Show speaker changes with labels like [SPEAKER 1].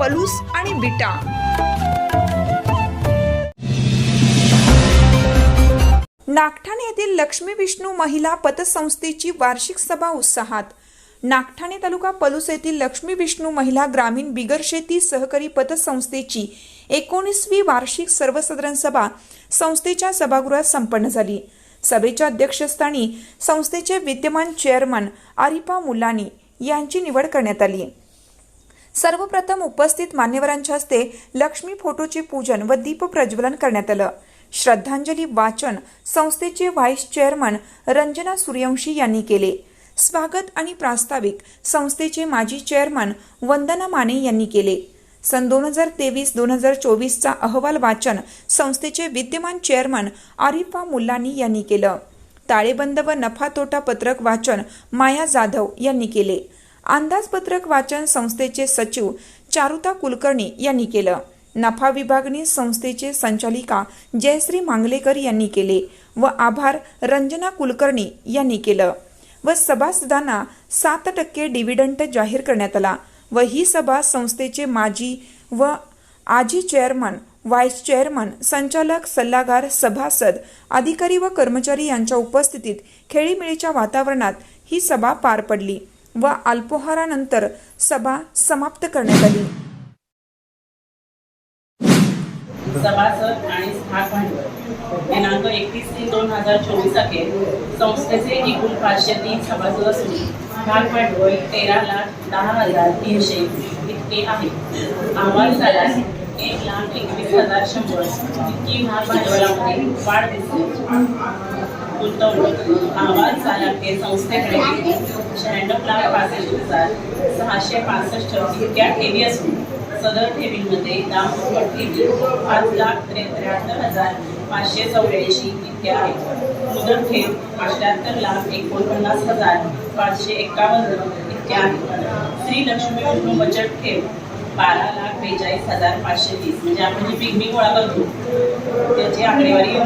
[SPEAKER 1] पलूस आणि बिटा. नागठाणे येथील लक्ष्मी विष्णू महिला पतसंस्थेची वार्षिक सभा उत्साहात. नागठाणे तालुका पलूस येथील लक्ष्मी विष्णू महिला ग्रामीण बिगर शेती सहकारी पतसंस्थेची एकोणीसवी वार्षिक सर्वसाधारण सभा संस्थेच्या सभागृहात संपन्न झाली. सभेच्या अध्यक्षस्थानी संस्थेचे विद्यमान चेअरमन आरिफा मुलानी यांची निवड करण्यात आली. सर्वप्रथम उपस्थित मान्यवरांच्या हस्ते लक्ष्मी फोटोचे पूजन व दीप प्रज्वलन करण्यात आलं. श्रद्धांजली वाचन संस्थेचे व्हाईस चेअरमन रंजना सूर्यवंशी यांनी केले. स्वागत आणि प्रास्ताविक संस्थेचे माजी चेअरमन वंदना माने यांनी केले. सन दोन हजार तेवीस दोन हजार चोवीसचा अहवाल वाचन संस्थेचे विद्यमान चेअरमन आरिफा मुल्लानी यांनी केलं. ताळेबंद व नफा तोटा पत्रक वाचन माया जाधव यांनी केले. अंदाजपत्रक वाचन संस्थेचे सचिव चारुता कुलकर्णी यांनी केलं. नफा विभागणी संस्थेचे संचालिका जयश्री मांगलेकर यांनी केले व आभार रंजना कुलकर्णी यांनी केलं. व सभासदांना सात टक्के डिव्हिडंट जाहीर करण्यात आला व ही सभा संस्थेचे माजी व आजी चेअरमन व्हाईस चेअरमन संचालक सल्लागार सभासद अधिकारी व कर्मचारी यांच्या उपस्थितीत खेळीमेळीच्या वातावरणात ही सभा पार पडली. व अल्पोहारानंतर सभा समाप्त करण्यात आली.
[SPEAKER 2] सभासद आणि भाग भांडवल दिनांक एकतीस तीन दोन हजार चोवीस अखेर संस्थेचे एकूण पाचशे तीन सभासद असून भाग भांडवल तेरा लाख दहा हजार तीनशे इतके आहे अहवाल झाला एक लाख एकवीस हजार शंभर. इतकी भाग भांडवलामध्ये वाढ दिसते. गुंतवणूक आवाज झाला ते संस्थेकडे शहाण्णव लाख पासष्ट हजार सहाशे पासष्ट इतक्या ठेवी असून सदर ठेवींमध्ये दामपट ठेवी पाच लाख त्रे- त्र्याहत्तर हजार पाचशे चौऱ्याऐंशी इतक्या आहेत मुदत ठेव अठ्याहत्तर लाख एकोणपन्नास हजार पाचशे एकावन्न इतक्या आहेत श्री लक्ष्मी विष्णू बचत ठेव बारा लाख बेचाळीस हजार पाचशे तीस. म्हणजे आपण जी पिगमी गोळा करतो त्याची आकडेवारी